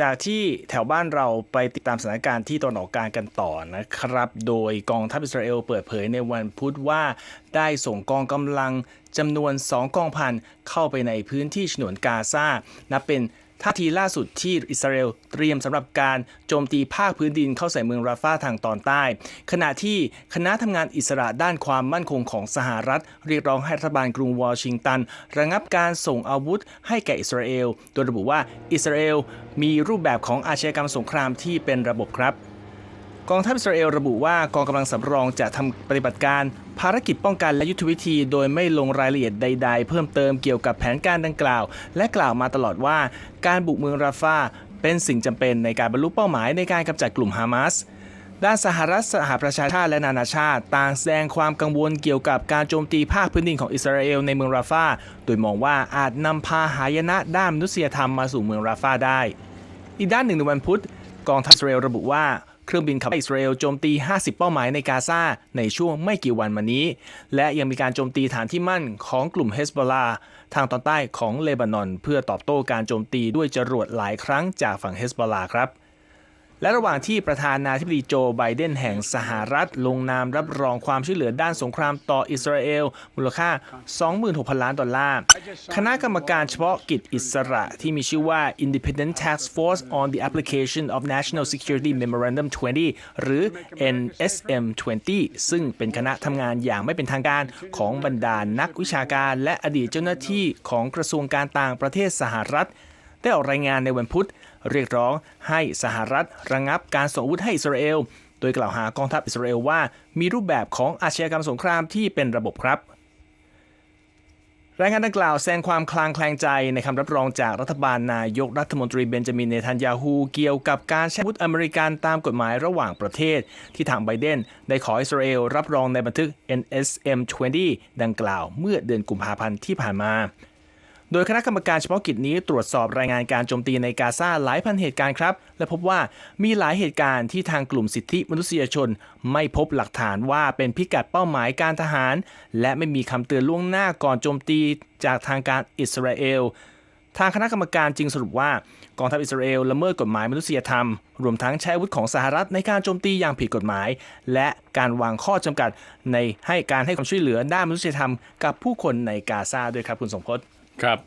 จากที่แถวบ้านเราไปติดตามสถานการณ์ที่ตอนออกกลางกันต่อนะครับ โดยกองทัพอิสราเอลเปิดเผยในวันพุธว่า ได้ส่งกองกำลังจำนวน 2 กองพันเข้าไปในพื้นที่ฉนวนกาซานับเป็น ท่าทีล่าสุดที่อิสราเอลเตรียมสำหรับการโจมตีภาคพื้นดินเข้าใส่เมืองราฟาทางตอนใต้ ขณะที่คณะทำงานอิสระด้านความมั่นคงของสหรัฐ เรียกร้องให้รัฐบาลกรุงวอชิงตัน ระงับการส่งอาวุธให้แก่อิสราเอล โดยระบุว่าอิสราเอลมีรูปแบบของอาชญากรรมสงครามที่เป็นระบบครับ กองทัพอิสราเอลระบุว่ากองกำลังสำรองจะทำปฏิบัติการภารกิจป้องกันและยุทธวิธี โดยไม่ลงรายละเอียดใด ๆ เพิ่มเติมเกี่ยวกับแผนการดังกล่าว และกล่าวมาตลอดว่า การบุกเมืองราฟาเป็นสิ่งจำเป็นในการบรรลุเป้าหมายในการกำจัดกลุ่มฮามาสด้านสหรัฐสหประชาชาติและนานาชาติ ต่างแสดงความกังวลเกี่ยวกับการโจมตีภาคพื้นดินของอิสราเอลในเมืองราฟาโดยมองว่าอาจนำพาหายนะด้านมนุษยธรรมมาสู่เมืองราฟาได้ อีกด้านหนึ่งในวันพุธ กองทัพอิสราเอลระบุว่า เครื่องบินขับไล่อิสราเอลโจมตี 50 เป้าหมายในกาซาในช่วงไม่กี่วันมานี้ และยังมีการโจมตีฐานที่มั่นของกลุ่มเฮสบอลาทางตอนใต้ของเลบานอน เพื่อตอบโต้การโจมตีด้วยจรวดหลายครั้งจากฝั่งเฮสบอลาครับ และระหว่างที่ประธานาธิบดีโจไบเดนแห่งสหรัฐ ลงนามรับรองความช่วยเหลือด้านสงครามต่ออิสราเอล มูลค่า 26,000 ล้านดอลลาร์ คณะกรรมการเฉพาะกิจอิสระที่มีชื่อว่า Independent Task Force on the Application of National Security Memorandum 20 หรือ NSM 20 ซึ่งเป็นคณะทำงานอย่างไม่เป็นทางการของบรรดานักวิชาการ และอดีตเจ้าหน้าที่ของกระทรวงการต่างประเทศสหรัฐ ได้ออกรายงานในวันพุธ เรียกร้องให้สหรัฐระงับการส่งอาวุธให้อิสราเอล โดยกล่าวหากองทัพอิสราเอลว่ามีรูปแบบของอาชญากรรมสงครามที่เป็นระบบครับรายงานดังกล่าวแสดงความคลางแคลงใจในคำรับรองจากรัฐบาลนายกรัฐมนตรีเบนจามินเนทันยาฮูเกี่ยวกับการใช้อาวุธอเมริกันตามกฎหมายระหว่างประเทศ ที่ทางไบเดนได้ขออิสราเอลรับรองในบันทึก NSM 20 ดังกล่าวเมื่อเดือนกุมภาพันธ์ที่ผ่านมา โดยคณะกรรมการเฉพาะกิจนี้ตรวจสอบรายงานการโจมตีในกาซาหลายพันเหตุการณ์ครับ และพบว่ามีหลายเหตุการณ์ที่ทางกลุ่มสิทธิมนุษยชน ไม่พบหลักฐานว่าเป็นพิกัดเป้าหมายการทหาร และไม่มีคำเตือนล่วงหน้าก่อนโจมตีจากทางการอิสราเอล ทางคณะกรรมการจึงสรุปว่ากองทัพอิสราเอลละเมิดกฎหมายมนุษยธรรม รวมทั้งใช้อาวุธของสหรัฐในการโจมตีอย่างผิดกฎหมาย และการวางข้อจำกัดในให้การให้ความช่วยเหลือด้านมนุษยธรรมกับผู้คนในกาซาด้วยครับคุณสมพศครับ